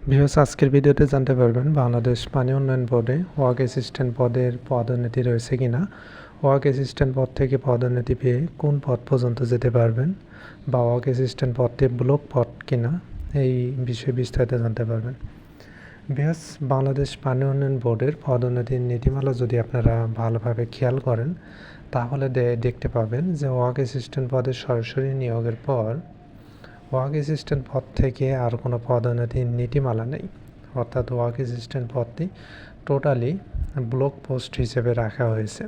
Views আজকের ভিডিওতে জানতে পারবেন বাংলাদেশ পানি উন্নয়ন বোর্ডে ওয়ার্ক অ্যাসিস্ট্যান্ট পদের পদোন্নতি রয়েছে কিনা। ওয়ার্ক অ্যাসিস্ট্যান্ট পদ থেকে পদোন্নতি পেয়ে কোন পদ পর্যন্ত যেতে পারবেন বা ওয়ার্ক অ্যাসিস্ট্যান্ট পদটি ব্লক পদ কিনা এই বিষয়ে বিস্তারিত জানতে পারবেন। ভিউস বাংলাদেশ পানি উন্নয়ন বোর্ডের পদোন্নতির নীতিমালা যদি আপনারা ভালোভাবে খেয়াল করেন, তাহলে দেখতে পাবেন যে ওয়ার্ক অ্যাসিস্ট্যান্ট পদের সরাসরি নিয়োগের পর ওয়ার্ক অ্যাসিস্ট্যান্ট পদ থেকে আর কোনো পদোন্নতির নীতিমালা নেই। অর্থাৎ ওয়ার্ক অ্যাসিস্ট্যান্ট পদটি টোটালি ব্লক পোস্ট হিসেবে রাখা হয়েছে।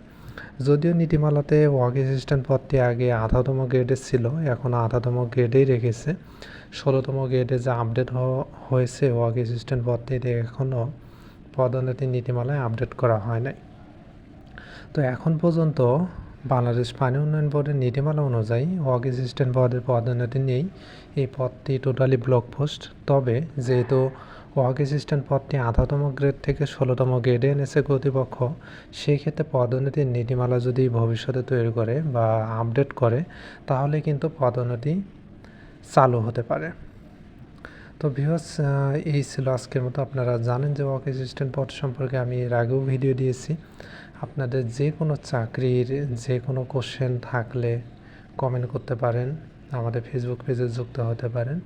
যদিও নীতিমালাতে ওয়ার্ক অ্যাসিস্ট্যান্ট পদটি আগে আধাতম গ্রেডে ছিল, এখন আধাতম গ্রেডেই রেখেছে। ষোলোতম গ্রেডে যে আপডেট হয়েছে ওয়ার্ক অ্যাসিস্ট্যান্ট পদটিতে এখনও পদোন্নতির নীতিমালায় আপডেট করা হয় নাই। তো এখন পর্যন্ত বাংলাদেশ পানি উন্নয়ন বোর্ডের নীতিমালা অনুযায়ী ওয়াক অ্যাসিস্ট্যান্ট পদের পদোন্নতি নেই এই পদটি টোটালি ব্লক পোস্ট তবে যেহেতু ওয়ার্ক অ্যাসিস্ট্যান্ট পদটি আধাতম গ্রেড থেকে ষোলোতম গ্রেডে এনেছে কর্তৃপক্ষ সেই ক্ষেত্রে পদোন্নতির নীতিমালা যদি ভবিষ্যতে তৈরি করে বা আপডেট করে, তাহলে কিন্তু পদোন্নতি চালু হতে পারে। তো ভিউয়ার্স এই ছিল আজকের মতো। আপনারা জানেন যে ওয়ার্ক অ্যাসিস্ট্যান্ট পদ সম্পর্কে আমি এর আগেও ভিডিও দিয়েছি। আপনাদের যে কোনো চাকরির যে কোনো কোশ্চেন থাকলে কমেন্ট করতে পারেন। আমাদের ফেসবুক পেজে যুক্ত হতে পারেন।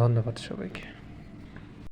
ধন্যবাদ সবাইকে।